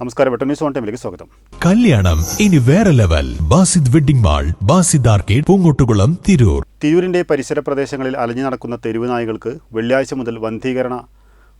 നമസ്കാരം. വെട്ടം ന്യൂസ് ടൈമിലേക്ക് സ്വാഗതം. കല്യാണം ഇനി വേറെ level. Basid wedding mall Basid arcade Poongottukulam Tirur. തിരൂരിന്റെ പരിസര പ്രദേശങ്ങളിൽ അലഞ്ഞു നടക്കുന്ന തെരുവ് നായകൾക്ക് വെള്ളിയാഴ്ച മുതൽ വന്ധീകരണ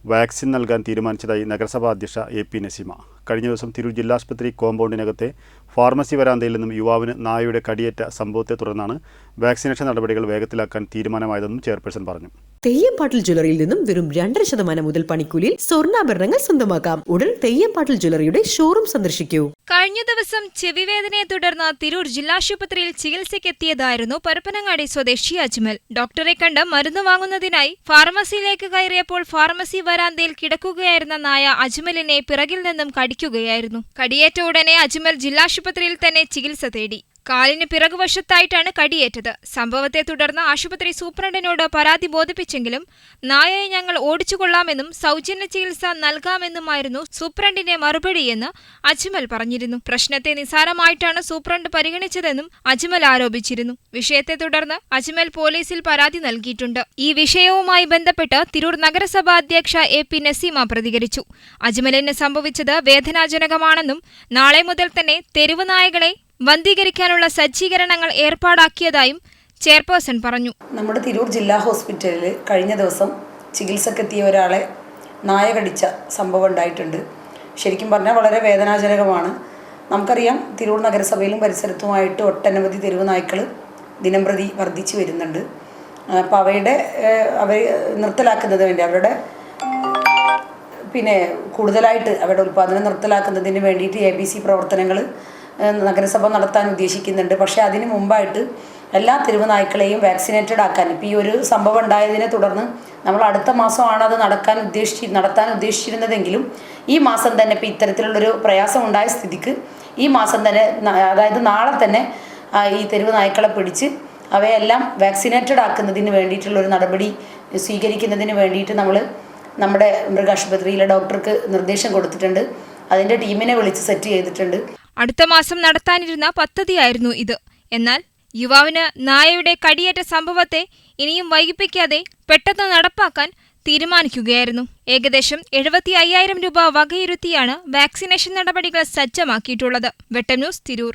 വാക്സിൻ നൽകാൻ തീരുമാനിച്ചതായി നഗരസഭാ അധ്യക്ഷ എ പി നസീമ. കഴിഞ്ഞ ദിവസം തിരൂർ ജില്ലാസ്പത്രി കോമ്പൗണ്ടിനകത്തെ ഫാർമസി വരാന്തയിൽ നിന്നും യുവാവിന് നായയുടെ കടിയേറ്റ സംഭവത്തെ തുടർന്നാണ് വാക്സിനേഷൻ നടപടികൾ വേഗത്തിലാക്കാൻ തീരുമാനമായതെന്നും ചെയർപേഴ്സൺ പറഞ്ഞു. തെയ്യംപാട്ടിൽ ജ്വല്ലറിയിൽ നിന്നും വെറും രണ്ടര ശതമാനം മുതൽ പണിക്കൂലിയിൽ സ്വർണാഭരണങ്ങൾ സ്വന്തമാക്കാം. ഉടൻ തെയ്യംപാട്ടിൽ ജ്വല്ലറിയുടെ ഷോറൂം സന്ദർശിക്കൂ. കഴിഞ്ഞ ദിവസം ചെവിവേദനയെ തുടർന്ന് തിരൂർ ജില്ലാശുപത്രിയിൽ ചികിത്സയ്ക്കെത്തിയതായിരുന്നു പരപ്പനങ്ങാടി സ്വദേശി അജ്മൽ. ഡോക്ടറെ കണ്ട് മരുന്ന് വാങ്ങുന്നതിനായി ഫാർമസിയിലേക്ക് കയറിയപ്പോൾ ഫാർമസി വരാന്തയിൽ കിടക്കുകയായിരുന്ന നായ അജ്മലിനെ പിറകിൽ നിന്നും കടിക്കുകയായിരുന്നു. കടിയേറ്റ ഉടനെ അജ്മൽ ജില്ലാശുപത്രിയിൽ തന്നെ ചികിത്സ തേടി കാലിന് പിറകുവശത്തായിട്ടാണ് കടിയേറ്റത്. സംഭവത്തെ തുടർന്ന് ആശുപത്രി സൂപ്രണ്ടിനോട് പരാതി ബോധിപ്പിച്ചെങ്കിലും നായയെ ഞങ്ങൾ ഓടിച്ചുകൊള്ളാമെന്നും സൗജന്യ ചികിത്സ നൽകാമെന്നുമായിരുന്നു സൂപ്രണ്ടിന്റെ മറുപടിയെന്ന് അജ്മൽ പറഞ്ഞിരുന്നു. പ്രശ്നത്തെ നിസാരമായിട്ടാണ് സൂപ്രണ്ട് പരിഗണിച്ചതെന്നും അജ്മൽ ആരോപിച്ചിരുന്നു. വിഷയത്തെ തുടർന്ന് അജ്മൽ പോലീസിൽ പരാതി നൽകിയിട്ടുണ്ട്. ഈ വിഷയവുമായി ബന്ധപ്പെട്ട് തിരൂർ നഗരസഭാ അധ്യക്ഷ എ പി നസീമ പ്രതികരിച്ചു. അജ്മലിന് സംഭവിച്ചത് വേദനാജനകമാണെന്നും നാളെ മുതൽ തന്നെ തെരുവ് നായകളെ വന്ധീകരിക്കാനുള്ള സജ്ജീകരണങ്ങൾ ഏർപ്പാടാക്കിയതായും ചെയർപേഴ്സൺ പറഞ്ഞു. നമ്മുടെ തിരൂർ ജില്ലാ ഹോസ്പിറ്റലിൽ കഴിഞ്ഞ ദിവസം ചികിത്സക്കെത്തിയ ഒരാളെ നായ കടിച്ച സംഭവം ഉണ്ടായിട്ടുണ്ട്. ശരിക്കും പറഞ്ഞാൽ വളരെ വേദനാജനകമാണ്. നമുക്കറിയാം തിരൂർ നഗരസഭയിലും പരിസരത്തുമായിട്ട് ഒട്ടനവധി തെരുവ് നായ്ക്കൾ ദിനംപ്രതി വർദ്ധിച്ചു വരുന്നുണ്ട്. അപ്പോൾ അവയുടെ അവർ നിർത്തലാക്കുന്നതിന് വേണ്ടി അവരുടെ പിന്നെ കൂടുതലായിട്ട് അവരുടെ ഉൽപ്പാദനം നിർത്തലാക്കുന്നതിന് വേണ്ടിയിട്ട് എ ബി സി പ്രവർത്തനങ്ങൾ നഗരസഭ നടത്താൻ ഉദ്ദേശിക്കുന്നുണ്ട്. പക്ഷേ അതിന് മുമ്പായിട്ട് എല്ലാ തെരുവുനായ്ക്കളെയും വാക്സിനേറ്റഡ് ആക്കാൻ. ഇപ്പോൾ ഈ ഒരു സംഭവം ഉണ്ടായതിനെ തുടർന്ന് നമ്മൾ അടുത്ത മാസമാണ് അത് നടക്കാൻ ഉദ്ദേശിച്ച് നടത്താൻ ഉദ്ദേശിച്ചിരുന്നതെങ്കിലും ഈ മാസം തന്നെ ഇപ്പോൾ ഇത്തരത്തിലുള്ളൊരു പ്രയാസം ഉണ്ടായ സ്ഥിതിക്ക് ഈ മാസം തന്നെ അതായത് നാളെ തന്നെ ഈ തെരുവ് നായ്ക്കളെ പിടിച്ച് അവയെല്ലാം വാക്സിനേറ്റഡ് ആക്കുന്നതിന് വേണ്ടിയിട്ടുള്ള ഒരു നടപടി സ്വീകരിക്കുന്നതിന് വേണ്ടിയിട്ട് നമ്മൾ നമ്മുടെ മൃഗാശുപത്രിയിലെ ഡോക്ടർക്ക് നിർദ്ദേശം കൊടുത്തിട്ടുണ്ട്. അതിന്റെ ടീമിനെ വിളിച്ച് സെറ്റ് ചെയ്തിട്ടുണ്ട്. അടുത്ത മാസം നടത്താനിരുന്ന പദ്ധതിയായിരുന്നു ഇത്. എന്നാൽ യുവാവിന് നായയുടെ കടിയേറ്റ സംഭവത്തെ ഇനിയും വൈകിപ്പിക്കാതെ പെട്ടെന്ന് നടപ്പാക്കാൻ തീരുമാനിക്കുകയായിരുന്നു. ഏകദേശം എഴുപത്തി അയ്യായിരം രൂപ വകയിരുത്തിയാണ് വാക്സിനേഷൻ നടപടികൾ സജ്ജമാക്കിയിട്ടുള്ളത്. വെട്ടം ന്യൂസ് തിരൂർ.